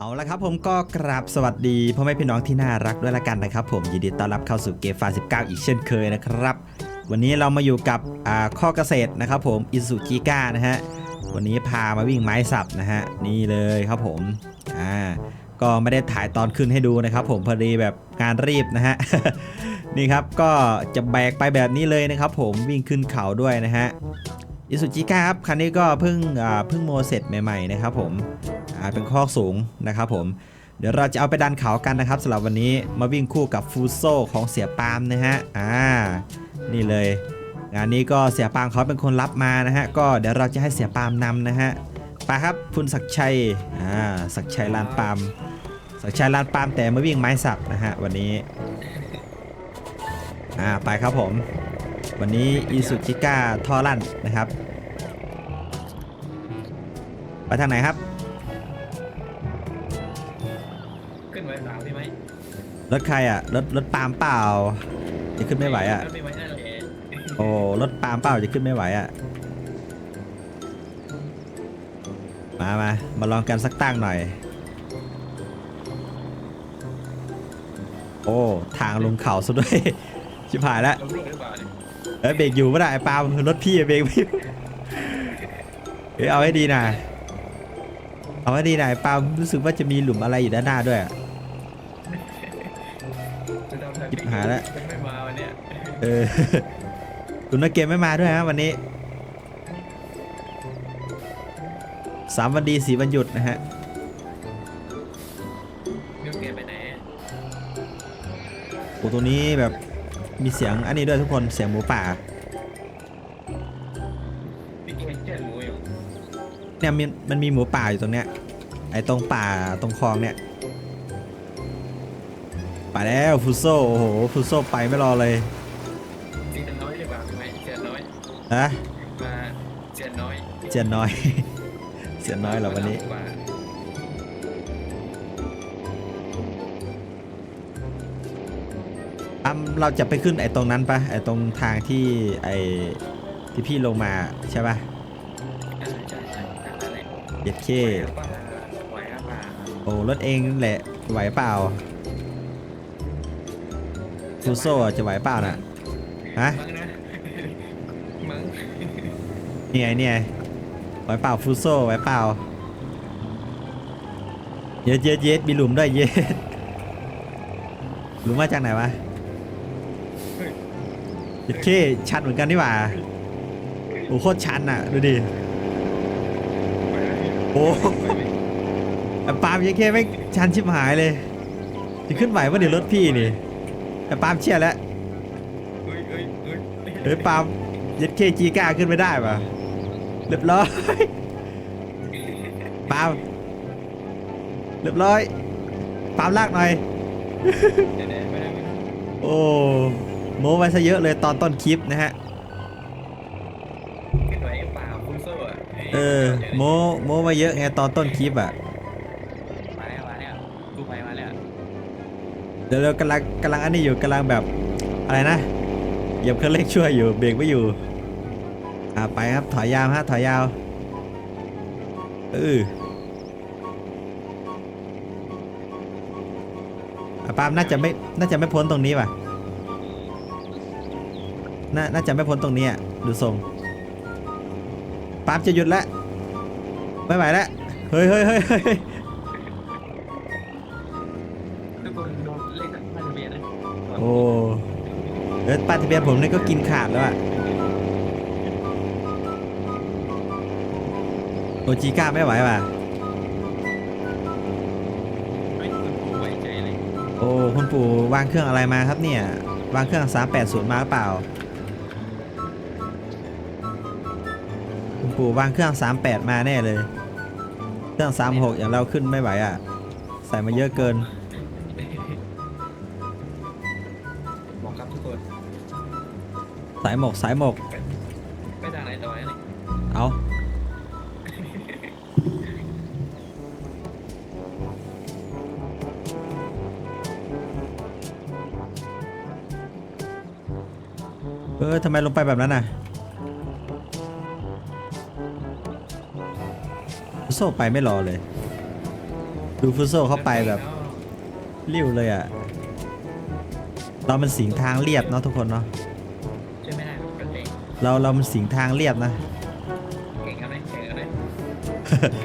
เอาละครับผมก็กราบสวัสดีพ่อแม่พี่น้องที่น่ารักด้วยละกันนะครับ ผมยินดีต้อนรับเข้าสู่เกมฟา19อีกเช่นเคยนะครับ วันนี้เรามาอยู่กับข้อเกษตรนะครับ ผมอิสุจิก้านะฮะวันนี้พามาวิ่งไม้สับนะฮะนี่เลยครับผมอ่าก็ไม่ได้ถ่ายตอนขึ้นให้ดูนะครับ ผมพอดีแบบงานรีบนะฮะนี่ครับก็จะแบกไปแบบนี้เลยนะครับ ผมวิ่งขึ้นเขาด้วยนะฮะอิสุจิก้าครับคันนี้ก็เพิ่งเพิ่งโมเสร็จใหม่ๆนะครับผม อ่าเป็นข้อสูงนะครับผมเดี๋ยวเราจะเอาไปดันเขากันนะครับสำหรับวันนี้มาวิ่งคู่กับฟูโซของเสียปามนะฮะอ่านี่เลย งานนี้ก็เสียปามเขาเป็นคนรับมานะฮะก็เดี๋ยวเราจะให้เสียปามนำนะฮะไปครับคุณศักชัยอ่าศักชัยลานปามศักชัยลานปามแต่มาวิ่งไม้สับนะฮะวันนี้อ่าไปครับผม วันนี้อีสุจิก้าทอรันนะครับ ไปทางไหนครับ รถใครอะรถรถปาล์มเปล่า จะขึ้นไม่ไหวอะขึ้นไว้นั่นแหละโอ้รถปาล์มเปล่าจะขึ้นไม่ไหวอะ มามามาลองกันสักตั้งหน่อย โอ้ทางลงเขาซะด้วย ชิบหายแล้วลงรูปหรือเปล่าเนี่ยเอ้ยเบรกอยู่ไม่ได้ไอ้ปาล์มรถพี่อะเบรกไม่อยู่เฮ้ยเอาให้ดีนะเอาให้ดีนะไอ้ปาล์มรู้สึกว่าจะมีหลุมอะไรอยู่ด้านหน้าด้วยอะ จะทำทางชิบหายแล้วไม่มาวันเนี้ยเออคุณนักเกมไม่มาด้วยฮะวันนี้สามวันดีสี่วันหยุดนะฮะนิ้วเกมไปไหนโอ้ตัวนี้แบบมีเสียงอันนี้ด้วยทุกคนเสียงหมูป่าพี่เกมเชื่อหมูอยู่เนี่ยมันมันมีหมูป่าอยู่ตรงเนี้ยไอ้ตรงป่าตรงคลองเนี่ย ไปแล้วฟูโซโอ้โหฟูโซไปไม่รอเลยเสียน้อยหรือเปล่าไหมเสียน้อยนะมาเสียน้อยเจียนน้อยเจียนน้อยเหรอวันนี้ว่าอ้ำเราจะไปขึ้นไอ้ตรงนั้นปะไอ้ตรงทางที่ไอ้ที่พี่ลงมาใช่ปะอ่าใช่ใช่ทางนั้นแหละเย็ดเคไหวหรือเปล่าไหวหรือเปล่าโอ้รถเองนั่นแหละไหวเปล่า ฟูโซอะจะไหวเปล่าน่ะฮะมังนะมั้งนี่ไงนี่ไงไหวเปล่าฟูโซไหวเปล่าเย็ดเย็ดเย็ดมีหลุมด้วยเย็ดหลุมมาจากไหนวะเย็ดเคชันเหมือนกันนี่หว่าโอ้โคตรชันอะดูดิไหวไหมโอ้ไหวไหมไอ้ปาล์มยังแค่ไม่ชันชิบหายเลยจะขึ้นไหวว่าเดี๋ยวรถพี่นี่ ไอ้ปาล์มเชี่ยแล้วเฮ้ยเฮ้ยเฮ้ยเฮ้ยปาล์มยัดเคจีก้าขึ้นไม่ได้ป่ะเรียบร้อยปาล์มเรียบร้อยปาล์มลากหน่อย เดี๋ยวๆไม่ได้ไม่ได้โอ้โม้ไว้ซะเยอะเลยตอนต้นคลิปนะฮะ ขึ้นไหวหรือเปล่าคุณโซ่อะเออโม้โม้ไว้เยอะไงตอนต้นคลิปอะ มาแล้วมาแล้วกูไปมาแล้ว เดี๋ยวเรากำลังกำลังอันนี้อยู่กำลังแบบอะไรนะเหยียบเครื่องเร่งช่วยอยู่เบรกไม่อยู่อ่าไปครับถอยยาวฮะถอยยาวเออปามน่าจะไม่น่าจะไม่พ้นตรงนี้ว่ะน่าน่าจะไม่พ้นตรงนี้อะดูทรงปามจะหยุดแล้วไม่ไหวแล้วเฮ้ยเฮ้ยเฮ้ย ออป้ายทะเบียนผมนี่ก็กินขาดแล้วอะโอจิก้าไม่ไหวว่ะ ไม่คุณครูไว้ใจเลยโอ้คุณปู่วางเครื่องอะไรมาครับเนี่ย วางเครื่อง 380 มาหรือเปล่า คุณปู่วางเครื่อง 38 มาแน่เลย เครื่อง 36 อย่างเราขึ้นไม่ไหวอะ ใส่มาเยอะเกินายหมกสายหมก ไปทางไหนต่อเนี่ยเอาเออทำไมลงไปแบบนั้นน่ะโซ่ไปไม่รอเลย ดูฟุตโซเข้าไปแบบริ้วเลยอะเรามันสิงทางเรียบเนาะทุกคนเนาะช่วยไม่ได้ เป็นเองเราเรามันสิงทางเรียบนะ เก่งกันไหมเก่งกันไหม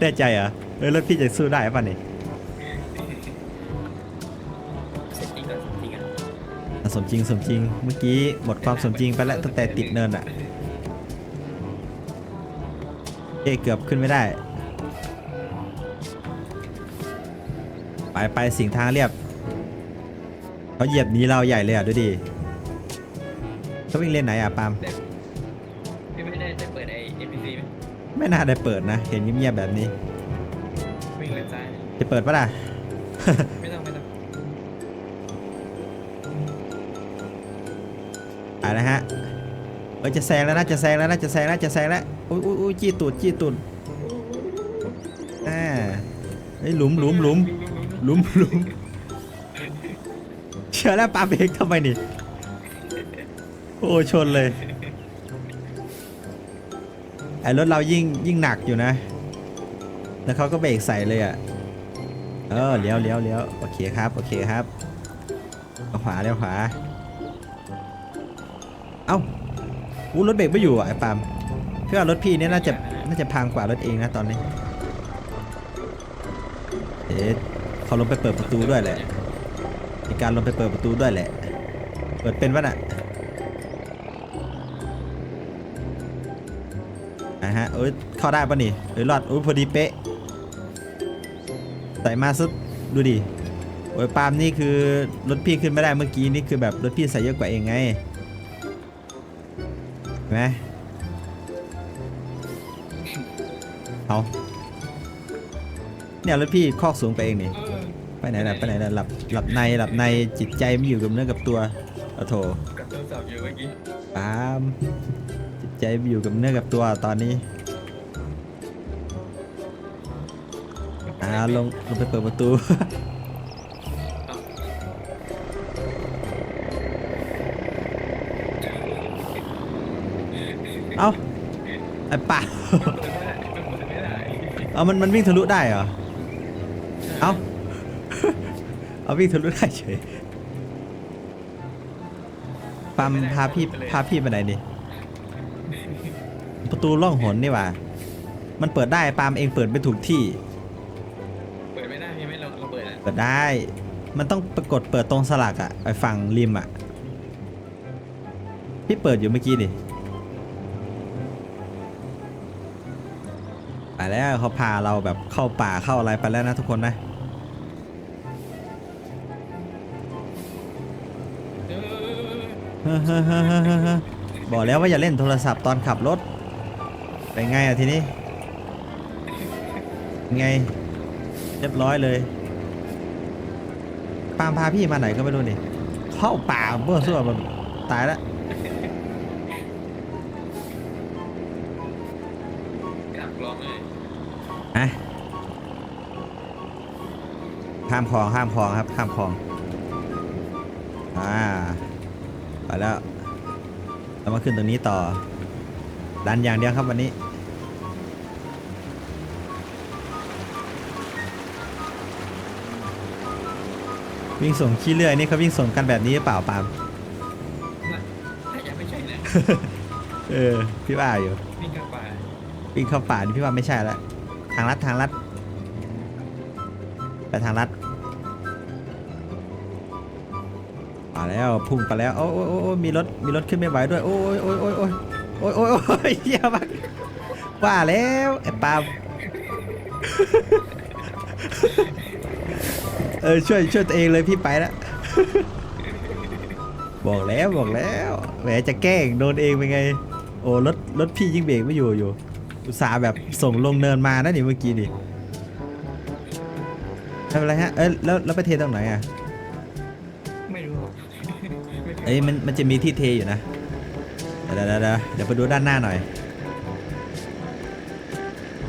แน่ใจเหรอเออแล้วพี่จะสู้ได้ป่ะนี่เสร็จจริงก่อนจริงอะอะสมจริงสมจริง เมื่อกี้หมดความสมจริงไปแล้วตั้งแต่ติดเนินอะเอะเกือบขึ้นไม่ได้ ไปไปสิงทางเรียบเขาเหยียบหนี้เราใหญ่เลยอะดูดิเขาวิ่งเล่นไหนอะปาล์มพี่ ไม่น่าได้เปิดนะ เห็นเงียบๆแบบนี้ วิ่งเลนซ้ายจะเปิดปะล่ะ ไม่ต้องไม่ต้องอ่านะฮะเออจะแซงแล้วนะจะแซงแล้วนะจะแซงแล้วจะแซงแล้วอุ้ยอุ้ยอุ้ยจี้ตูดจี้ตูดอ่าเฮ้ยหลุมหลุมหลุมหลุมหลุมเชื่อแล้วปาเบรกทำไมนี่ โอ้ชนเลย ไอ้รถเรายิ่งยิ่งหนักอยู่นะ แล้วเขาก็เบรกใส่เลยอะ เออเลี้ยวเลี้ยวเลี้ยวโอเคครับ โอเคครับขวาเลี้ยวขวา เอ้าอู้รถเบรกไม่อยู่อะไอ้ปาล์มพี่ว่ารถพี่เนี่ยน่าจะน่าจะพังกว่ารถเองนะตอนนี้ เอ๊ะเขาลงไปเปิดประตูด้วยแหละมีการลงไปเปิดประตูด้วยแหละ เปิดเป็นปะน่ะ เอ้ยเข้าได้ปะนี่เอ้ยรอดอุ้ยพอดีเป๊ะใส่มาสุดดูดิโอ้ยปาล์มนี่คือรถพี่ขึ้นไม่ได้เมื่อกี้นี่คือแบบรถพี่ใส่เยอะกว่าเองไงเห็นไหมเอาเนี่ยรถพี่คอกสูงไปเองนี่เออไปไหนล่ะไปไหนล่ะหลับหลับในหลับในจิตใจไม่อยู่กับเนื้อกับตัวโอ้โถกับตัวสาวอยู่เมื่อกี้ปาล์มจิตใจไม่อยู่กับเนื้อกับตัวตอนนี้ อ่าลงลงไปเปิดประตู เอ้าไอ้ป่าเอามันมันวิ่งทะลุได้เหรอ เอาเอาวิ่งทะลุได้เฉยปามพาพี่พาพี่ไปไหนนี่ประตูล่องหนนี่ว่า มันเปิดได้ปามเองเปิดไม่ถูกที่ เปิดได้ มันต้องปรากฏเปิดตรงสลักอะไปฝั่งริมอะพี่เปิดอยู่เมื่อกี้ดิไปแล้วเขาพาเราแบบเข้าป่าเข้าอะไรไปแล้วนะทุกคนนะฮ้อเฮ้อเฮ้อเฮ้อเฮ้อเฮ้อบอกแล้วว่าอย่าเล่นโทรศัพท์ตอนขับรถไปนไงอะทีนี้ไง เรียบร้อยเลย ปามพาพี่มาไหนก็ไม่รู้นี่เข้าป่าเบื่อซั่วแบบตายแล้วกลับกล้องเลยอะข้ามคลองข้ามคลองครับข้ามคลองอ่าไปแล้วเรามาขึ้นตรงนี้ต่อดันอย่างเดียวครับวันนี้ วิ่งส่งขี้เลื่อยนี่เขาวิ่งส่งกันแบบนี้หรือเปล่าปามถ้าจะไม่ใช่นะเออพี่ว่าอยู่วิ่งเข่าป่าวิ่งเข้าป่านี่พี่ว่าไม่ใช่แล้วทางลัดทางลัดไปทางลัดมาแล้วพุ่งไปแล้วโอ้ยโอ้ยโอ้ยมีรถมีรถขึ้นไม่ไหวด้วยโอ้ยโอ้ยโอ้ยโอ้ยโอ้ยโอ้ยโอ้ยเหี้ยมากว่าแล้วไอ้ปาม เออช่วยช่วยตัวเองเลยพี่ไปแล้วบอกแล้วบอกแล้วแหมจะแกล้งโดนเองเป็นไง โอ้รถรถพี่ยิ่งเบรกไม่อยู่อยู่ อุตส่าห์แบบส่งลงเนินมานะนี่เมื่อกี้นี่ไม่เป็นไรฮะ เอ้ยแล้วแล้วไปเทตรงไหนอะ ไม่รู้เอ้ยมันมันจะมีที่เทอยู่นะ เดี๋ยวเดี๋ยวเดี๋ยวเดี๋ยวไปดูด้านหน้าหน่อย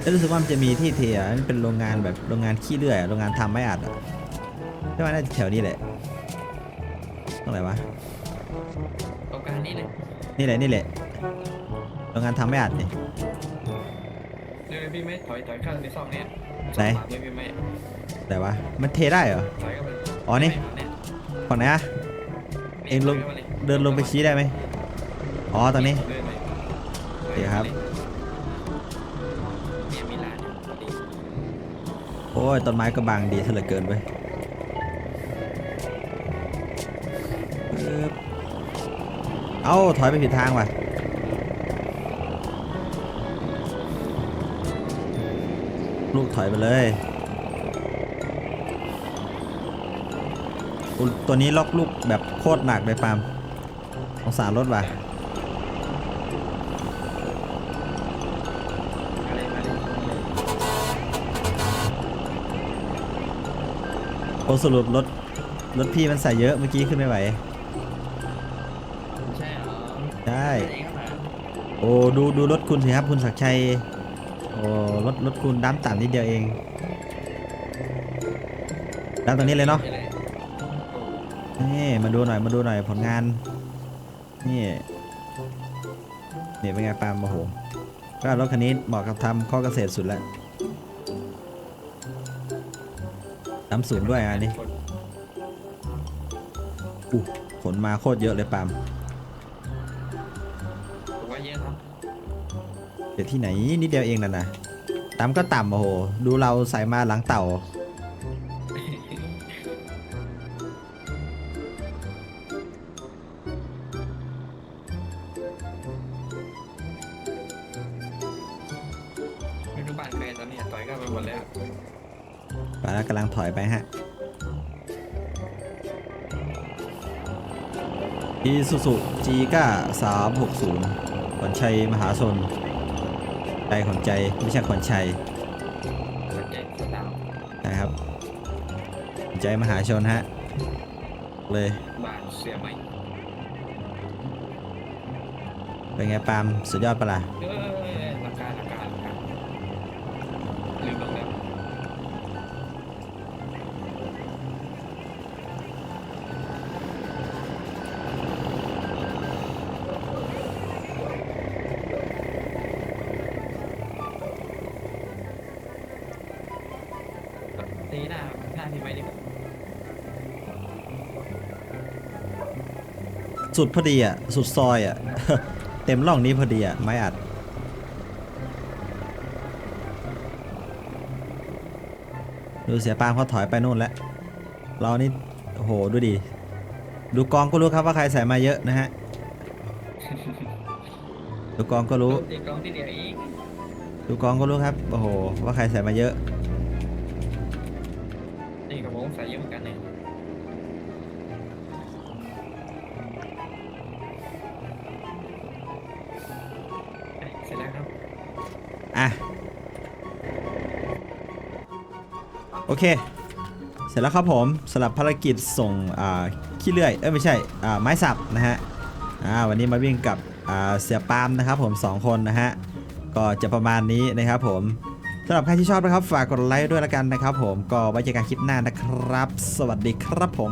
เอ้ยรู้สึกว่ามันจะมีที่เทอะมันเป็นโรงงานแบบโรงงานขี้เลื่อยอะโรงงานทำไม้อัดอะใช่ ไหมน่าจะแถวนี้แหละตรงไหนวะตรงกลางนี่เลยนี่แหละนี่แหละโรงงานทำไม้อัดนี่ เลยพี่ไม่ถอยถอยเข้าในซอกเนี้ยไหนไม่ไม่ไม่แต่ว่ามันเทได้เหรอ ถอยเข้าไปอ๋อนี่ เนี่ยฝั่งไหนอะ เองลง ถยข้ามายเดินลงไปชี้ได้ไหมอ๋อตรงนี้ เดินไปเดี๋ยวครับ เนี่ยมีร้านอยู่พอดีโอ้ยต้นไม้ก็บางดีซะเหลือเกินเว้ยปึ๊ เอ้า ถอยไปผิดทางว่ะลูกถอยไปเลยตัวนี้ล็อกลูกแบบโคตรหนักเลยปามสงสารรถว่ะโอสรุปรถรถพี่มันใส่เยอะเมื่อกี้ขึ้นไม่ไหว โอ้ดูดูรถคุณสิครับคุณศักชัย โอ้รถรถคุณดั้มต่ำนิดเดียวเองดั้มตรงนี้เลยเนาะนี่มาดูหน่อยมาดูหน่อยผลงาน นี่นี่เป็นไงปาล์มโอ้โหก็รถคันนี้เหมาะกับทำข้อเกษตรสุดแล้วน้ำสูงด้วยอันนี้อู้ขนมาโคตรเยอะเลยปาล์ม เดี๋ยวที่ไหนนิดเดียวเองน่ะนะต่ำก็ต่ำโอ้โห ดูเราใส่มาหลังเต่า ไม่รู้บ้านใครตอนนี้ต่อยก็ไปหมดแล้วไปแล้วกำลังถอยไปฮะอีซูซูจีก้าสามหกศูนย์ขวัญชัยมหาชน ใจขวัญใจไม่ใช่ขวัญชัยสนใจาร์นะครับขวัญใจมหาชนฮะเลยบานเสียไหมเป็นไงปาล์มสุดยอดปะล่ะหลักการหลักการหลักการลืมลงแล้ว สุดพอดีอะ สุดซอยอะ เต็มร่องนี้พอดีอะ ไม่อัด ดูเสียปาล์มเขาถอยไปนู่นแล้ว เรานี่โอ้โห ดูดิดูกองก็รู้ครับว่าใครใส่มาเยอะนะฮะ ดูกองก็รู้ตีกลองที่เดียวอีกดูกองก็รู้ครับ โอ้โห ว่าใครใส่มาเยอะ อะ โอเค เสร็จแล้วครับผมสำหรับภารกิจส่งอ่าขี้เลื่อย เอ้ยไม่ใช่อ่าไม้สับนะฮะ อ่าวันนี้มาวิ่งกับอ่าเสียปามนะครับผม 2 คนนะฮะ ก็จะประมาณนี้นะครับผมสำหรับใครที่ชอบนะครับ ฝากกดไลค์ด้วยละกันนะครับผม ก็ไว้เจอกันคลิปหน้านะครับ สวัสดีครับผม